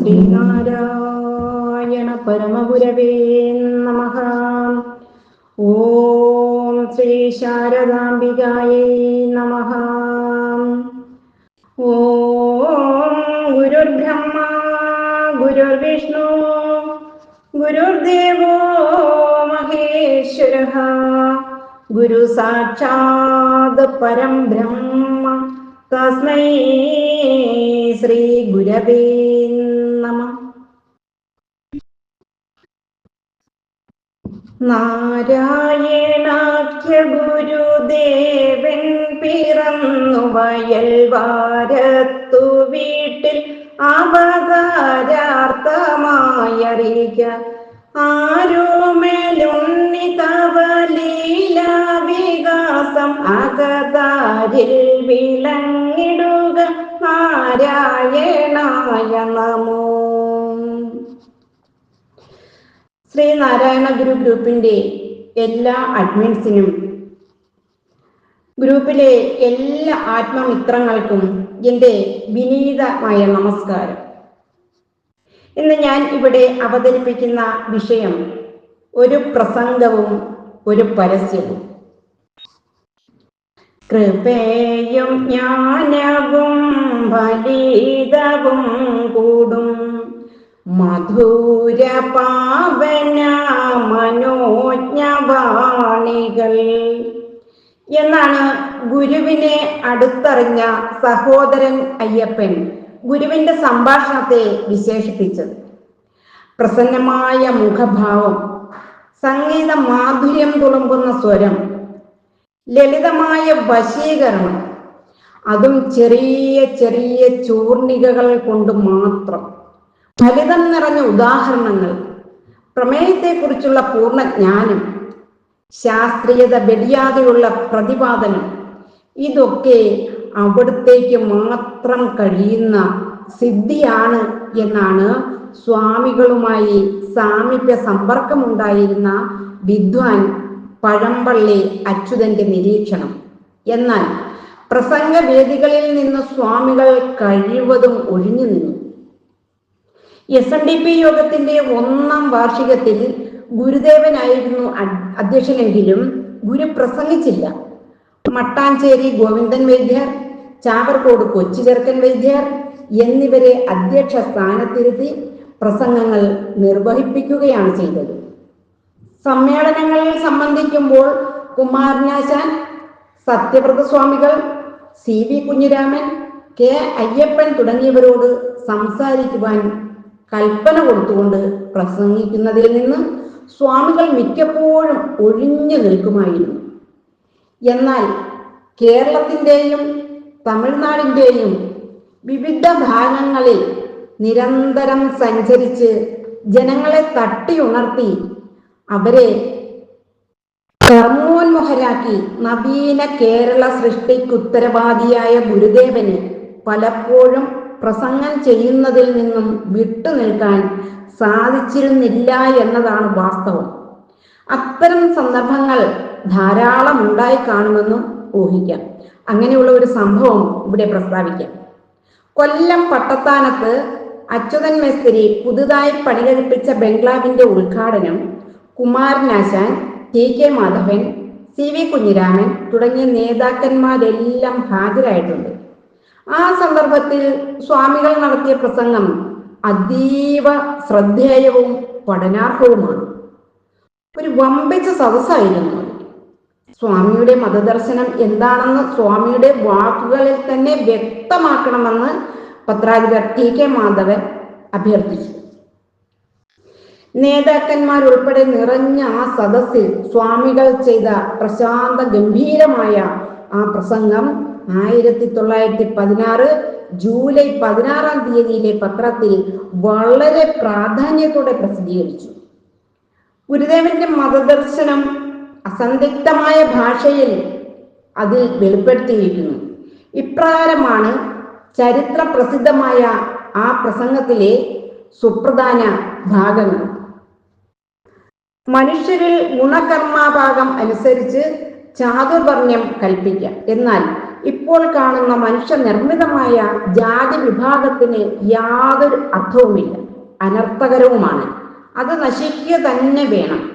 ശ്രീനാരായണ പരമഗുരവേ നമ. ഓം ശ്രീ ശാരദാംബികായേ നമ. ഓം ഗുരുർബ്രഹ്മ ഗുരുർവിഷ്ണു ഗുരുദേവോ മഹേശ്വര. ഗുരു സാക്ഷാത് പരം ബ്രഹ്മ തസ്മൈ ശ്രീ ഗുരവേ നാരായണാഖ്യ ഗുരുദേവൻ പിറന്നു വയൽവാരത്തു വീട്ടിൽ അവതാരാർത്ഥമായറിക ആരോമേലുണ്ണി തവലീല വികാസം അകതാരിൽ വിളങ്ങിടുക നാരായണായ നമോ. ശ്രീനാരായണ ഗുരു ഗ്രൂപ്പിന്റെ എല്ലാ അഡ്മിൻസിനും ഗ്രൂപ്പിലെ എല്ലാ ആത്മമിത്രങ്ങൾക്കും എന്റെ വിനീതമായ നമസ്കാരം. ഇന്ന് ഞാൻ ഇവിടെ അവതരിപ്പിക്കുന്ന വിഷയം ഒരു പ്രസംഗവും ഒരു പരസ്യവും. കൃപയും ജ്ഞാനവും ഫലീതവും കൂടും. മധുര പാവന മനോജ്ഞവാണികൾ. എന്നാണ് ഗുരുവിനെ അടുത്തറിഞ്ഞ സഹോദരൻ അയ്യപ്പൻ ഗുരുവിന്റെ സംഭാഷണത്തെ വിശേഷിപ്പിച്ചത്. പ്രസന്നമായ മുഖഭാവം സംഗീത മാധുര്യം തുളുമ്പുന്ന സ്വരം ലളിതമായ വശീകരണം അതും ചെറിയ ചെറിയ ചൂർണികകൾ കൊണ്ട് മാത്രം. ഫലിതം നിറഞ്ഞ ഉദാഹരണങ്ങൾ പ്രമേയത്തെക്കുറിച്ചുള്ള പൂർണ ജ്ഞാനം ശാസ്ത്രീയത വെടിയാതെയുള്ള പ്രതിപാദനം ഇതൊക്കെ അവിടത്തേക്ക് മാത്രം കഴിയുന്ന സിദ്ധിയാണ് എന്നാണ് സ്വാമികളുമായി സാമീപ്യ സമ്പർക്കമുണ്ടായിരുന്ന വിദ്വാൻ പഴമ്പള്ളി അച്യുതന്റെ നിരീക്ഷണം. എന്നാൽ പ്രസംഗവേദികളിൽ നിന്ന് സ്വാമികൾ കഴിവതും ഒഴിഞ്ഞു നിന്നു. എസ് എൻ ഡി പി യോഗത്തിന്റെ ഒന്നാം വാർഷികത്തിൽ ഗുരുദേവനായിരുന്നു അധ്യക്ഷനെങ്കിലും ഗുരു പ്രസംഗിച്ചില്ല. മട്ടാഞ്ചേരി ഗോവിന്ദൻ വൈദ്യർ ചാവർകോട് കൊച്ചു ചെറുക്കൻ വൈദ്യർ എന്നിവരെ അധ്യക്ഷ സ്ഥാനത്തിരുത്തി പ്രസംഗങ്ങൾ നിർവഹിപ്പിക്കുകയാണ് ചെയ്തത്. സമ്മേളനങ്ങളിൽ സംബന്ധിക്കുമ്പോൾ Kumaranasan Sathyavratha Swamikal C V Kunjiraman K Ayyappan തുടങ്ങിയവരോട് സംസാരിക്കുവാൻ കൽപ്പന കൊടുത്തുകൊണ്ട് പ്രസംഗിക്കുന്നതിൽ നിന്ന് സ്വാമികൾ മിക്കപ്പോഴും ഒഴിഞ്ഞു നിൽക്കുമായിരുന്നു. എന്നാൽ കേരളത്തിന്റെയും തമിഴ്നാടിന്റെയും വിവിധ ഭാഗങ്ങളിൽ നിരന്തരം സഞ്ചരിച്ച് ജനങ്ങളെ തട്ടിയുണർത്തി അവരെ കർമ്മോന്മുഖരാക്കി നവീന കേരള സൃഷ്ടിക്കുത്തരവാദിയായ ഗുരുദേവന് പലപ്പോഴും പ്രസംഗം ചെയ്യുന്നതിൽ നിന്നും വിട്ടുനിൽക്കാൻ സാധിച്ചിരുന്നില്ല എന്നതാണ് വാസ്തവം. അത്തരം സന്ദർഭങ്ങൾ ധാരാളം ഉണ്ടായി കാണുമെന്നും ഊഹിക്കാം. അങ്ങനെയുള്ള ഒരു സംഭവം ഇവിടെ പ്രസ്താവിക്കാം. കൊല്ലം പട്ടത്താനത്ത് അച്യുതൻ മേസ്തിരി പുതുതായി പണികഴിപ്പിച്ച ബംഗ്ലാവിന്റെ ഉദ്ഘാടനം Kumaranasan T K Madhavan C V Kunjiraman തുടങ്ങിയ നേതാക്കന്മാരെല്ലാം ഹാജരായിട്ടുണ്ട്. ആ സന്ദർഭത്തിൽ സ്വാമികൾ നടത്തിയ പ്രസംഗം അതീവ ശ്രദ്ധേയവും പഠനാർഹവുമാണ്. ഒരു വമ്പിച്ച സദസ്സായിരുന്നു സ്വാമിയുടെ മതദർശനം എന്താണെന്ന് സ്വാമിയുടെ വാക്കുകളിൽ തന്നെ വ്യക്തമാക്കണമെന്ന് പത്രാധിപർ ടി കെ മാധവൻ അഭ്യർത്ഥിച്ചു. നേതാക്കന്മാരുൾപ്പെടെ നിറഞ്ഞ ആ സദസ്സിൽ സ്വാമികൾ ചെയ്ത പ്രശാന്ത ഗംഭീരമായ ആ പ്രസംഗം ആയിരത്തി തൊള്ളായിരത്തി പതിനാറ് ജൂലൈ പതിനാറാം തീയതിയിലെ പത്രത്തിൽ വളരെ പ്രാധാന്യത്തോടെ പ്രസിദ്ധീകരിച്ചു. ഗുരുദേവന്റെ മതദർശനം അസന്ദിഗ്ധമായ ഭാഷയിൽ അതിൽ വെളിപ്പെടുത്തിയിരിക്കുന്നു. ഇപ്രകാരമാണ് ചരിത്ര പ്രസിദ്ധമായ ആ പ്രസംഗത്തിലെ സുപ്രധാന ഭാഗങ്ങൾ. മനുഷ്യരിൽ ഗുണകർമാഭാഗം അനുസരിച്ച് ചാതുർവർണ്യം കൽപ്പിക്കാം. എന്നാൽ ഇപ്പോൾ കാണുന്ന മനുഷ്യ നിർമ്മിതമായ ജാതി വിഭാഗത്തിന് യാതൊരു അർത്ഥവുമില്ല. അനർത്ഥകരവുമാണ്. അത് നശിക്കുക തന്നെ വേണം.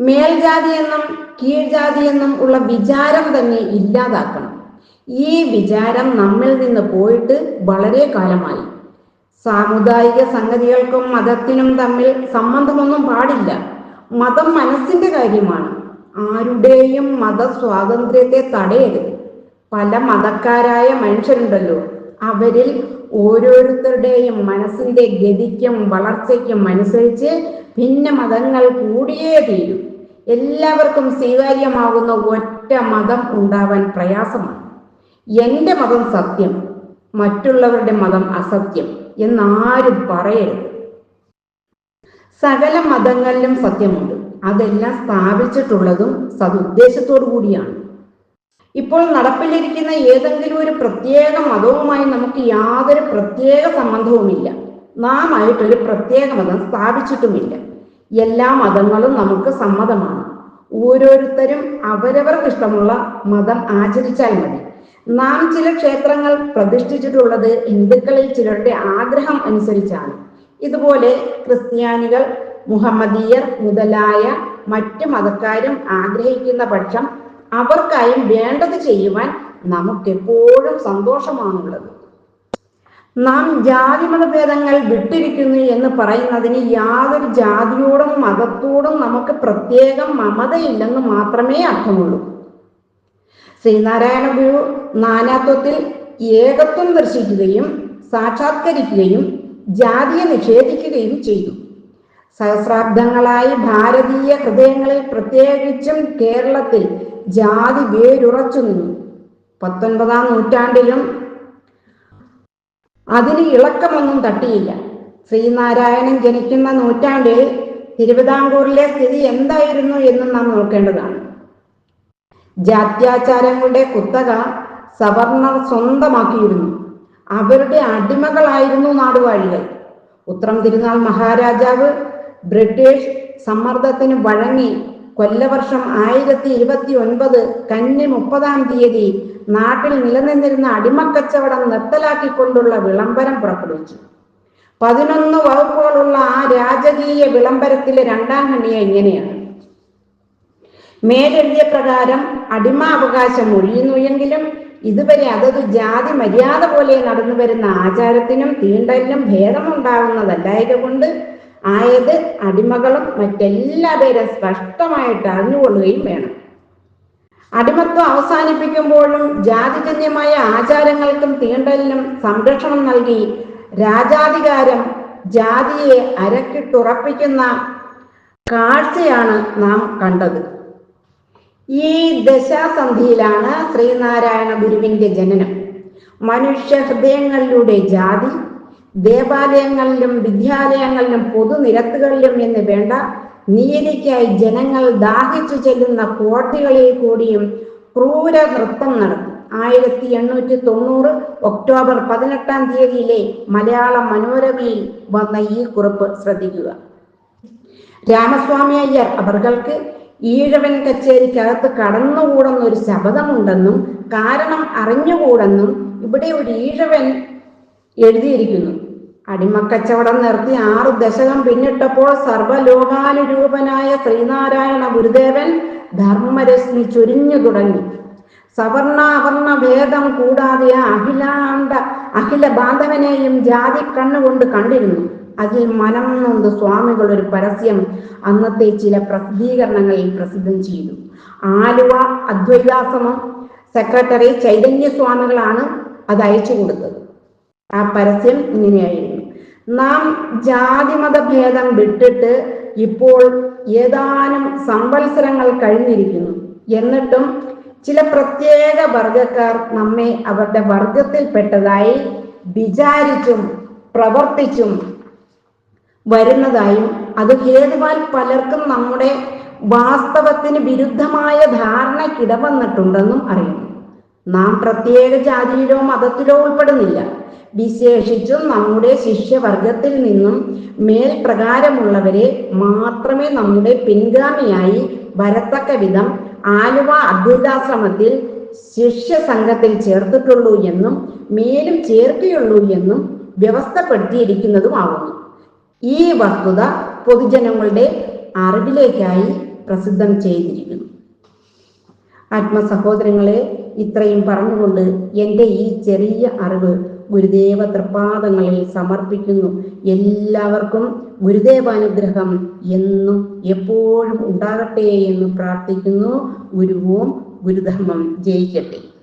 മേൽജാതി എന്നും കീഴ്ജാതി എന്നും ഉള്ള വിചാരം തന്നെ ഇല്ലാതാക്കണം. ഈ വിചാരം നമ്മിൽ നിന്ന് പോയിട്ട് വളരെ കാലമായി. സാമുദായിക സംഗതികൾക്കും മതത്തിനും തമ്മിൽ സംബന്ധമൊന്നും പാടില്ല. മതം മനസ്സിന്റെ കാര്യമാണ്. ആരുടെയും മത സ്വാതന്ത്ര്യത്തെ തടയരുത്. പല മതക്കാരായ മനുഷ്യരുണ്ടല്ലോ. അവരിൽ ഓരോരുത്തരുടെയും മനസ്സിന്റെ ഗതിക്കും വളർച്ചയ്ക്കും അനുസരിച്ച് ഭിന്ന മതങ്ങൾ കൂടിയേ തീരും. എല്ലാവർക്കും സ്വീകാര്യമാകുന്ന ഒറ്റ മതം ഉണ്ടാവാൻ പ്രയാസമാണ്. എന്റെ മതം സത്യം മറ്റുള്ളവരുടെ മതം അസത്യം എന്നാരും പറയരുത്. സകല മതങ്ങളിലും സത്യമുണ്ട്. അതെല്ലാം സ്ഥാപിച്ചിട്ടുള്ളതും സതുദ്ദേശത്തോടു കൂടിയാണ് ഇപ്പോൾ നടപ്പിലിരിക്കുന്ന ഏതെങ്കിലും ഒരു പ്രത്യേക മതവുമായി നമുക്ക് യാതൊരു പ്രത്യേക സംബന്ധവുമില്ല. നാം ആയിട്ടൊരു പ്രത്യേക മതം സ്ഥാപിച്ചിട്ടുമില്ല. എല്ലാ മതങ്ങളും നമുക്ക് സമ്മതമാണ്. ഓരോരുത്തരും അവരവർക്ക് ഇഷ്ടമുള്ള മതം ആചരിച്ചാൽ മതി. നാം ചില ക്ഷേത്രങ്ങൾ പ്രതിഷ്ഠിച്ചിട്ടുള്ളത് ഹിന്ദുക്കളിൽ ചിലരുടെ ആഗ്രഹം അനുസരിച്ചാണ്. ഇതുപോലെ ക്രിസ്ത്യാനികൾ മുഹമ്മദീയർ മുതലായ മറ്റു മതക്കാരും ആഗ്രഹിക്കുന്ന പക്ഷം അവർക്കായും വേണ്ടത് ചെയ്യുവാൻ നമുക്കെപ്പോഴും സന്തോഷമാണുള്ളത്. നാം ജാതി മതഭേദങ്ങൾ വിട്ടിരിക്കുന്നു എന്ന് പറയുന്നതിന് യാതൊരു ജാതിയോടും മതത്തോടും നമുക്ക് പ്രത്യേകം മമതയില്ലെന്ന് മാത്രമേ അർത്ഥമുള്ളൂ. ശ്രീനാരായണ ഗുരു നാനാത്വത്തിൽ ഏകത്വം ദർശിക്കുകയും സാക്ഷാത്കരിക്കുകയും ജാതിയെ നിഷേധിക്കുകയും ചെയ്തു. സഹസ്രാബ്ദങ്ങളായി ഭാരതീയ ഹൃദയങ്ങളിൽ പ്രത്യേകിച്ചും കേരളത്തിൽ ജാതി വേരുറച്ചു നിന്നു. പത്തൊൻപതാം നൂറ്റാണ്ടിലും അതിന് ഇളക്കമൊന്നും തട്ടിയില്ല. ശ്രീനാരായണൻ ജനിക്കുന്ന നൂറ്റാണ്ടിൽ തിരുവിതാംകൂറിലെ സ്ഥിതി എന്തായിരുന്നു എന്ന് നാം നോക്കേണ്ടതാണ്. ജാത്യാചാരങ്ങളുടെ കുത്തക സവർണർ സ്വന്തമാക്കിയിരുന്നു. അവരുടെ അടിമകളായിരുന്നു നാടുവാഴികൾ. ഉത്രം തിരുനാൾ മഹാരാജാവ് ബ്രിട്ടീഷ് സമ്മർദ്ദത്തിന് വഴങ്ങി കൊല്ലവർഷം ആയിരത്തി ഇരുപത്തി ഒൻപത് കന്നി മുപ്പതാം തീയതി നാട്ടിൽ നിലനിന്നിരുന്ന അടിമക്കച്ചവടം നിർത്തലാക്കിക്കൊണ്ടുള്ള വിളംബരം പുറപ്പെടുവിച്ചു. പതിനൊന്ന് വകുപ്പുകളുള്ള ആ രാജകീയ വിളംബരത്തിലെ രണ്ടാം ഖണ്ഡിക ഇങ്ങനെയാണ്. മേലെഴുതിയ പ്രകാരം അടിമാവകാശം ഒഴിയുന്നുവെങ്കിലും ഇതുവരെ അതത് ജാതി മര്യാദ പോലെ നടന്നു വരുന്ന ആചാരത്തിനും തീണ്ടലിനും ഭേദമുണ്ടാകുന്നതല്ലായത് കൊണ്ട് ആയത് അടിമകളും മറ്റെല്ലാ പേരും സ്പഷ്ടമായിട്ട് അറിഞ്ഞുകൊള്ളുകയും വേണം. അടിമത്വം അവസാനിപ്പിക്കുമ്പോഴും ജാതിജന്യമായ ആചാരങ്ങൾക്കും തീണ്ടലിനും സംരക്ഷണം നൽകി രാജാധികാരം ജാതിയെ അരക്കിട്ടുറപ്പിക്കുന്ന കാഴ്ചയാണ് നാം കണ്ടത്. ഈ ദശാസന്ധിയിലാണ് ശ്രീനാരായണ ഗുരുവിന്റെ ജനനം. മനുഷ്യ ഹൃദയങ്ങളിലൂടെ ജാതി ദേവാലയങ്ങളിലും വിദ്യാലയങ്ങളിലും പൊതുനിരത്തുകളിലും എന്ന് വേണ്ട നീതിക്കായി ജനങ്ങൾ ദാഹിച്ചു ചെല്ലുന്ന കോടതികളിൽ കൂടിയും ക്രൂര നൃത്തം നടത്തി. ആയിരത്തി എണ്ണൂറ്റി തൊണ്ണൂറ് ഒക്ടോബർ പതിനെട്ടാം തീയതിയിലെ മലയാള മനോരമയിൽ വന്ന ഈ കുറിപ്പ് ശ്രദ്ധിക്കുക. രാമസ്വാമി അയ്യർ അവർക്ക് ഈഴവൻ കച്ചേരിക്കകത്ത് കടന്നുകൂടുന്ന ഒരു ശബദമുണ്ടെന്നും കാരണം അറിഞ്ഞുകൂടെന്നും ഇവിടെ ഒരു ഈഴവൻ എഴുതിയിരിക്കുന്നു. അടിമക്കച്ചവടം നിർത്തി ആറ് ദശകം പിന്നിട്ടപ്പോൾ സർവലോകാനുരൂപനായ ശ്രീനാരായണ ഗുരുദേവൻ ധർമ്മരശ്മി ചൊരിഞ്ഞു തുടങ്ങി. സവർണാവർണ ഭേദം കൂടാതെ അഖിലാണ്ട അഖില ബാന്ധവനെയും ജാതി കണ്ണുകൊണ്ട് കണ്ടിരുന്നു. അതിൽ മനം നൊന്ത് സ്വാമികൾ ഒരു പരസ്യം അന്നത്തെ ചില പ്രസിദ്ധീകരണങ്ങളിൽ പ്രസിദ്ധം ചെയ്തു. ആലുവ അദ്വൈതാശ്രമം സെക്രട്ടറി ചൈതന്യ സ്വാമികളാണ് അത് അയച്ചു കൊടുത്തത്. ആ പരസ്യം ഇങ്ങനെയായിരുന്നു. നാം ജാതിമത ഭേദം വിട്ടിട്ട് ഇപ്പോൾ ഏതാനും സംവത്സരങ്ങൾ കഴിഞ്ഞിരിക്കുന്നു. എന്നിട്ടും ചില പ്രത്യേക വർഗക്കാർ നമ്മെ അവരുടെ വർഗത്തിൽപ്പെട്ടതായി വിചാരിച്ചും പ്രവർത്തിച്ചും വരുന്നതായും അത് ഹേതുവാൽ പലർക്കും നമ്മുടെ വാസ്തവത്തിന് വിരുദ്ധമായ ധാരണ കിടവന്നിട്ടുണ്ടെന്നും അറിയുന്നു. നാം പ്രത്യേക ജാതിയിലോ മതത്തിലോ ഉൾപ്പെടുന്നില്ല. വിശേഷിച്ചും നമ്മുടെ ശിഷ്യവർഗത്തിൽ നിന്നും മേൽ മേൽപ്രകാരമുള്ളവരെ മാത്രമേ നമ്മുടെ പിൻഗാമിയായി വരത്തക്ക വിധം ആലുവ അദ്വൈതാശ്രമത്തിൽ ശിഷ്യ സംഘത്തിൽ ചേർത്തിട്ടുള്ളൂ എന്നും മേലും ചേർക്കുകയുള്ളൂ എന്നും വ്യവസ്ഥപ്പെടുത്തിയിരിക്കുന്നതുമാകുന്നു ഈ വസ്തുത പൊതുജനങ്ങളുടെ അറിവിലേക്കായി പ്രസിദ്ധം ചെയ്തിരിക്കുന്നു. ആത്മസഹോദരങ്ങളെ ഇത്രയും പറഞ്ഞുകൊണ്ട് എന്റെ ഈ ചെറിയ അറിവ് ഗുരുദേവ തൃപാദങ്ങളിൽ സമർപ്പിക്കുന്നു. എല്ലാവർക്കും ഗുരുദേവാനുഗ്രഹം എന്നും എപ്പോഴും ഉണ്ടാകട്ടെ എന്ന് പ്രാർത്ഥിക്കുന്നു. ഗുരുവും ഗുരുധർമ്മം ജയിക്കട്ടെ.